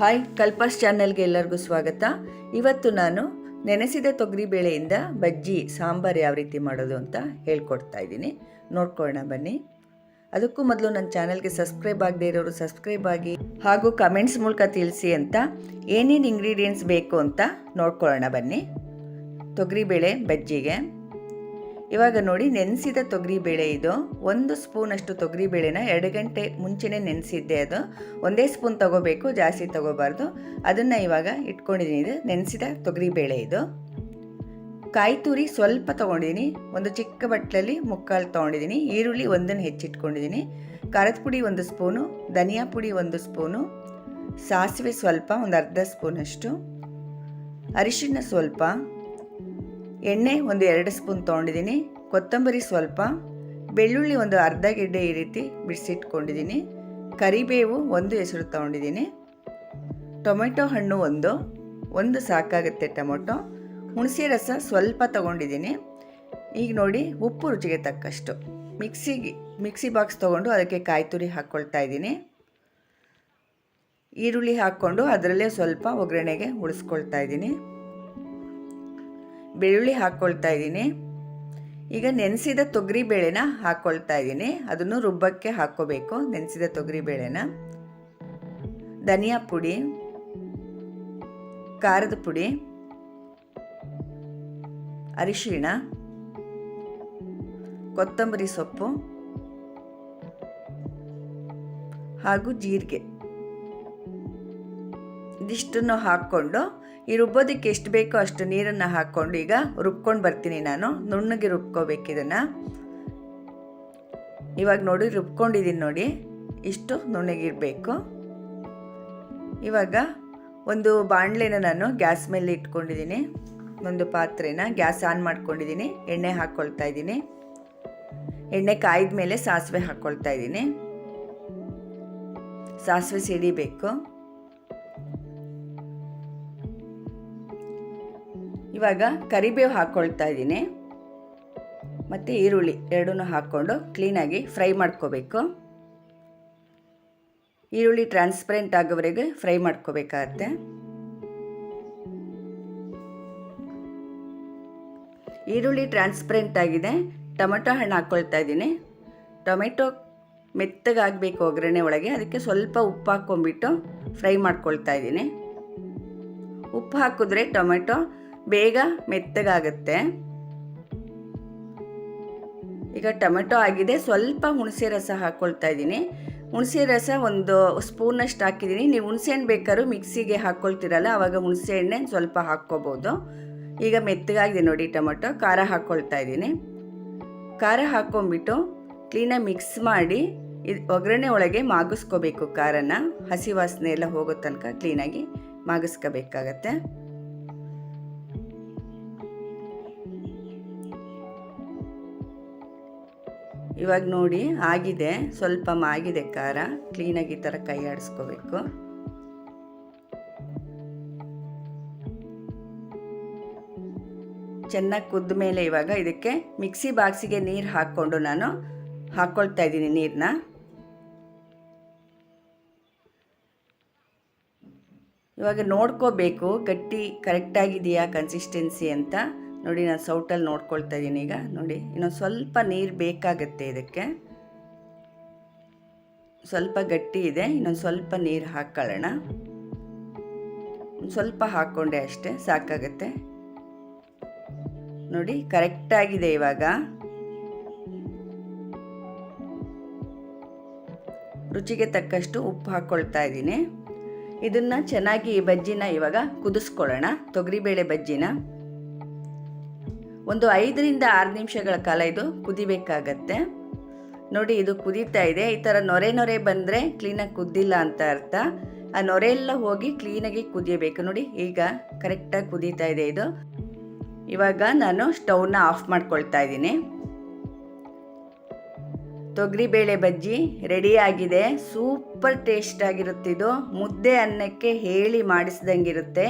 Hi ಕಲ್ಪಾಸ್ ಚಾನೆಲ್ಗೆ ಎಲ್ಲರಿಗೂ ಸ್ವಾಗತ. ಇವತ್ತು ನಾನು ನೆನೆಸಿದ ತೊಗರಿ ಬೇಳೆಯಿಂದ ಬಜ್ಜಿ, ಸಾಂಬಾರು ಯಾವ ರೀತಿ ಮಾಡೋದು ಅಂತ ಹೇಳ್ಕೊಡ್ತಾ ಇದ್ದೀನಿ. ನೋಡ್ಕೊಳ್ಳೋಣ, ಬನ್ನಿ. ಅದಕ್ಕೂ ಮೊದಲು ನನ್ನ ಚಾನಲ್ಗೆ ಸಬ್ಸ್ಕ್ರೈಬ್ ಆಗದೆ ಇರೋರು ಸಬ್ಸ್ಕ್ರೈಬ್ ಆಗಿ ಹಾಗೂ ಕಮೆಂಟ್ಸ್ ಮೂಲಕ ತಿಳಿಸಿ ಅಂತ ಏನೇನು ಇಂಗ್ರೀಡಿಯೆಂಟ್ಸ್ ಬೇಕು ಅಂತ ನೋಡ್ಕೊಳ್ಳೋಣ, ಬನ್ನಿ. ತೊಗರಿಬೇಳೆ ಬಜ್ಜಿಗೆ. ಇವಾಗ ನೋಡಿ ನೆನೆಸಿದ ತೊಗರಿಬೇಳೆ ಇದು. ಒಂದು ಸ್ಪೂನಷ್ಟು ತೊಗರಿಬೇಳೆನ ಎರಡು ಗಂಟೆ ಮುಂಚೆನೇ ನೆನೆಸಿದ್ದೆ ಅದು. ಒಂದೇ ಸ್ಪೂನ್ ತಗೋಬೇಕು, ಜಾಸ್ತಿ ತಗೋಬಾರ್ದು. ಅದನ್ನು ಇವಾಗ ಇಟ್ಕೊಂಡಿದ್ದೀನಿ ಇದು. ನೆನೆಸಿದ ತೊಗರಿಬೇಳೆ ಇದು. ಕಾಯಿ ತುರಿ ಸ್ವಲ್ಪ ತೊಗೊಂಡಿದ್ದೀನಿ. ಒಂದು ಚಿಕ್ಕ ಬಟ್ಲಲ್ಲಿ ಮುಕ್ಕಾಲು ತೊಗೊಂಡಿದ್ದೀನಿ. ಈರುಳ್ಳಿ ಒಂದನ್ನು ಹೆಚ್ಚಿಟ್ಕೊಂಡಿದ್ದೀನಿ. ಖಾರದ ಪುಡಿ ಒಂದು ಸ್ಪೂನು, ಧನಿಯಾ ಪುಡಿ ಒಂದು ಸ್ಪೂನು, ಸಾಸಿವೆ ಸ್ವಲ್ಪ, ಒಂದು ಅರ್ಧ ಸ್ಪೂನಷ್ಟು. ಅರಿಶಿಣ ಸ್ವಲ್ಪ. ಎಣ್ಣೆ ಒಂದು ಎರಡು ಸ್ಪೂನ್ ತೊಗೊಂಡಿದ್ದೀನಿ, ಕೊತ್ತಂಬರಿ ಸ್ವಲ್ಪ, ಬೆಳ್ಳುಳ್ಳಿ ಒಂದು ಅರ್ಧ ಗೆಡ್ಡೆ ಈ ರೀತಿ ಬಿಡಿಸಿಟ್ಕೊಂಡಿದ್ದೀನಿ, ಕರಿಬೇವು ಒಂದು ಹೆಸರು ತೊಗೊಂಡಿದ್ದೀನಿ, ಟೊಮೆಟೊ ಹಣ್ಣು ಒಂದು ಒಂದು ಸಾಕಾಗುತ್ತೆ ಟೊಮೊಟೊ, ಹುಣಸೆ ರಸ ಸ್ವಲ್ಪ ತೊಗೊಂಡಿದ್ದೀನಿ, ಈಗ ನೋಡಿ ಉಪ್ಪು ರುಚಿಗೆ ತಕ್ಕಷ್ಟು, ಮಿಕ್ಸಿಗೆ, ಮಿಕ್ಸಿ ಬಾಕ್ಸ್ ತೊಗೊಂಡು ಅದಕ್ಕೆ ಕಾಯಿ ತುರಿ ಹಾಕ್ಕೊಳ್ತಾ ಇದ್ದೀನಿ, ಈರುಳ್ಳಿ ಹಾಕ್ಕೊಂಡು ಅದರಲ್ಲೇ ಸ್ವಲ್ಪ ಒಗ್ಗರಣೆಗೆ ಉಳಿಸ್ಕೊಳ್ತಾ ಇದ್ದೀನಿ. ಬೆಳ್ಳುಳ್ಳಿ ಹಾಕ್ಕೊಳ್ತಾ ಇದ್ದೀನಿ. ಈಗ ನೆನೆಸಿದ ತೊಗರಿ ಬೇಳೆನ ಹಾಕ್ಕೊಳ್ತಾ ಇದ್ದೀನಿ. ಅದನ್ನು ರುಬ್ಬಕ್ಕೆ ಹಾಕ್ಕೋಬೇಕು ನೆನೆಸಿದ ತೊಗರಿ ಬೇಳೆನ. ಧನಿಯಾ ಪುಡಿ. ಖಾರದ ಪುಡಿ. ಅರಿಶಿಣ. ಕೊತ್ತಂಬರಿ ಸೊಪ್ಪು. ಹಾಗೂ ಜೀರಿಗೆ. ಇದಿಷ್ಟನ್ನು ಹಾಕ್ಕೊಂಡು, ಈ ರುಬ್ಬೋದಕ್ಕೆ ಎಷ್ಟು ಬೇಕೋ ಅಷ್ಟು ನೀರನ್ನು ಹಾಕ್ಕೊಂಡು ಈಗ ರುಬ್ಕೊಂಡು ಬರ್ತೀನಿ ನಾನು. ನುಣ್ಣಗೆ ರುಬ್ಕೋಬೇಕು ಇದನ್ನು. ಇವಾಗ ನೋಡಿ ರುಬ್ಕೊಂಡಿದ್ದೀನಿ ನೋಡಿ. ಇಷ್ಟು ನುಣ್ಣಗಿರಬೇಕು ಇವಾಗ ಒಂದು ಬಾಣಲೆನ ನಾನು ಗ್ಯಾಸ್ ಮೇಲೆ ಇಟ್ಕೊಂಡಿದ್ದೀನಿ ಒಂದು ಪಾತ್ರೆನ ಗ್ಯಾಸ್ ಆನ್ ಮಾಡ್ಕೊಂಡಿದ್ದೀನಿ ಎಣ್ಣೆ ಹಾಕ್ಕೊಳ್ತಾ ಇದ್ದೀನಿ ಎಣ್ಣೆ ಕಾಯ್ದ ಮೇಲೆ ಸಾಸಿವೆ ಹಾಕ್ಕೊಳ್ತಾ ಇದ್ದೀನಿ ಸಾಸಿವೆ ಸಿಡಿಬೇಕು. ಇವಾಗ ಕರಿಬೇವು ಹಾಕ್ಕೊಳ್ತಾ ಇದ್ದೀನಿ. ಮತ್ತು ಈರುಳ್ಳಿ ಎರಡೂ ಹಾಕ್ಕೊಂಡು ಕ್ಲೀನಾಗಿ ಫ್ರೈ ಮಾಡ್ಕೋಬೇಕು. ಈರುಳ್ಳಿ ಟ್ರಾನ್ಸ್ಪರೆಂಟ್ ಆಗೋವರೆಗೆ ಫ್ರೈ ಮಾಡ್ಕೋಬೇಕಾಗತ್ತೆ. ಈರುಳ್ಳಿ ಟ್ರಾನ್ಸ್ಪರೆಂಟ್ ಆಗಿದೆ. ಟೊಮೆಟೊ ಹಣ್ಣು ಹಾಕ್ಕೊಳ್ತಾ ಇದ್ದೀನಿ. ಟೊಮೆಟೊ ಮೆತ್ತಗಾಗಬೇಕು ಒಗ್ಗರಣೆ ಒಳಗೆ. ಅದಕ್ಕೆ ಸ್ವಲ್ಪ ಉಪ್ಪು ಹಾಕ್ಕೊಂಬಿಟ್ಟು ಫ್ರೈ ಮಾಡ್ಕೊಳ್ತಾ ಇದ್ದೀನಿ. ಉಪ್ಪು ಹಾಕಿದ್ರೆ ಟೊಮೆಟೊ ಬೇಗ ಮೆತ್ತಗಾಗುತ್ತೆ. ಈಗ ಟೊಮೆಟೊ ಆಗಿದೆ. ಸ್ವಲ್ಪ ಹುಣಸೆ ರಸ ಹಾಕ್ಕೊಳ್ತಾ ಇದ್ದೀನಿ. ಹುಣಸೆ ರಸ ಒಂದು ಸ್ಪೂನಷ್ಟು ಹಾಕಿದ್ದೀನಿ. ನೀವು ಹುಣಸೆ ಹಣ್ಣು ಬೇಕಾದ್ರೂ ಮಿಕ್ಸಿಗೆ ಹಾಕ್ಕೊಳ್ತೀರಲ್ಲ ಆವಾಗ ಹುಣಸೆ ಎಣ್ಣೆ ಸ್ವಲ್ಪ ಹಾಕ್ಕೋಬೋದು. ಈಗ ಮೆತ್ತಗಾಗಿದೆ ನೋಡಿ ಟೊಮೆಟೊ. ಖಾರ ಹಾಕ್ಕೊಳ್ತಾ ಇದ್ದೀನಿ. ಖಾರ ಹಾಕ್ಕೊಂಬಿಟ್ಟು ಕ್ಲೀನಾಗಿ ಮಿಕ್ಸ್ ಮಾಡಿ ಇದು ಒಗ್ಗರಣೆ ಒಳಗೆ ಮಾಗಿಸ್ಕೋಬೇಕು ಖಾರನ. ಹಸಿ ವಾಸನೆ ಎಲ್ಲ ಹೋಗೋ ತನಕ ಕ್ಲೀನಾಗಿ ಮಾಗಿಸ್ಕೋಬೇಕಾಗತ್ತೆ. ಇವಾಗ ನೋಡಿ, ಆಗಿದೆ. ಸ್ವಲ್ಪ ಮಾಗಿದೆ ಖಾರ. ಕ್ಲೀನಾಗಿ ಈ ಥರ ಕೈ ಆಡಿಸ್ಕೋಬೇಕು. ಚೆನ್ನಾಗಿ ಕುದ್ದ ಮೇಲೆ ಇವಾಗ ಇದಕ್ಕೆ ಮಿಕ್ಸಿ ಬಾಕ್ಸಿಗೆ ನೀರು ಹಾಕ್ಕೊಂಡು ನಾನು ಹಾಕ್ಕೊಳ್ತಾ ಇದ್ದೀನಿ ನೀರನ್ನ ಇವಾಗ ನೋಡ್ಕೋಬೇಕು, ಗಟ್ಟಿ ಕರೆಕ್ಟಾಗಿದೆಯಾ ಕನ್ಸಿಸ್ಟೆನ್ಸಿ ಅಂತ. ನೋಡಿ, ನಾನು ಸೌಟಲ್ಲಿ ನೋಡ್ಕೊಳ್ತಾ ಇದ್ದೀನಿ ಈಗ. ನೋಡಿ, ಇನ್ನೊಂದು ಸ್ವಲ್ಪ ನೀರು ಬೇಕಾಗತ್ತೆ ಇದಕ್ಕೆ. ಸ್ವಲ್ಪ ಗಟ್ಟಿ ಇದೆ, ಇನ್ನೊಂದು ಸ್ವಲ್ಪ ನೀರು ಹಾಕ್ಕೊಳ್ಳೋಣ ಸ್ವಲ್ಪ ಹಾಕ್ಕೊಂಡೆ ಅಷ್ಟೇ, ಸಾಕಾಗತ್ತೆ. ನೋಡಿ ಕರೆಕ್ಟಾಗಿದೆ ಇವಾಗ. ರುಚಿಗೆ ತಕ್ಕಷ್ಟು ಉಪ್ಪು ಹಾಕ್ಕೊಳ್ತಾ ಇದ್ದೀನಿ. ಇದನ್ನು ಚೆನ್ನಾಗಿ ಈ ಬಜ್ಜಿನ ಇವಾಗ ಕುದಿಸ್ಕೊಳ್ಳೋಣ, ತೊಗರಿಬೇಳೆ ಬಜ್ಜಿನ. ಒಂದು ಐದರಿಂದ ಆರು ನಿಮಿಷಗಳ ಕಾಲ ಇದು ಕುದಿಬೇಕಾಗತ್ತೆ. ನೋಡಿ ಇದು ಕುದೀತಾ ಇದೆ. ಈ ಥರ ನೊರೆ ನೊರೆ ಬಂದರೆ ಕ್ಲೀನಾಗಿ ಕುದ್ದಿಲ್ಲ ಅಂತ ಅರ್ಥ. ಆ ನೊರೆ ಎಲ್ಲ ಹೋಗಿ ಕ್ಲೀನಾಗಿ ಕುದಿಯಬೇಕು. ನೋಡಿ ಈಗ ಕರೆಕ್ಟಾಗಿ ಕುದೀತಾ ಇದೆ ಇದು. ಇವಾಗ ನಾನು ಸ್ಟವ್ನ ಆಫ್ ಮಾಡ್ಕೊಳ್ತಾ ಇದ್ದೀನಿ. ತೊಗರಿಬೇಳೆ ಬಜ್ಜಿ ರೆಡಿಯಾಗಿದೆ. ಸೂಪರ್ ಟೇಸ್ಟ್ ಆಗಿರುತ್ತಿದ್ದು ಮುದ್ದೆ ಅನ್ನಕ್ಕೆ ಹೇಳಿ ಮಾಡಿಸ್ದಂಗಿರುತ್ತೆ.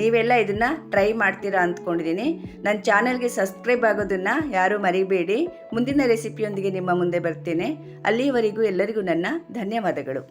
ನೀವೆಲ್ಲ ಇದನ್ನು ಟ್ರೈ ಮಾಡ್ತೀರಾ ಅಂದ್ಕೊಂಡಿದ್ದೀನಿ ನನ್ನ ಚಾನಲ್ಗೆ ಸಬ್ಸ್ಕ್ರೈಬ್ ಆಗೋದನ್ನು ಯಾರೂ ಮರಿಬೇಡಿ. ಮುಂದಿನ ರೆಸಿಪಿಯೊಂದಿಗೆ ನಿಮ್ಮ ಮುಂದೆ ಬರ್ತೀನಿ. ಅಲ್ಲಿಯವರೆಗೂ ಎಲ್ಲರಿಗೂ ನನ್ನ ಧನ್ಯವಾದಗಳು.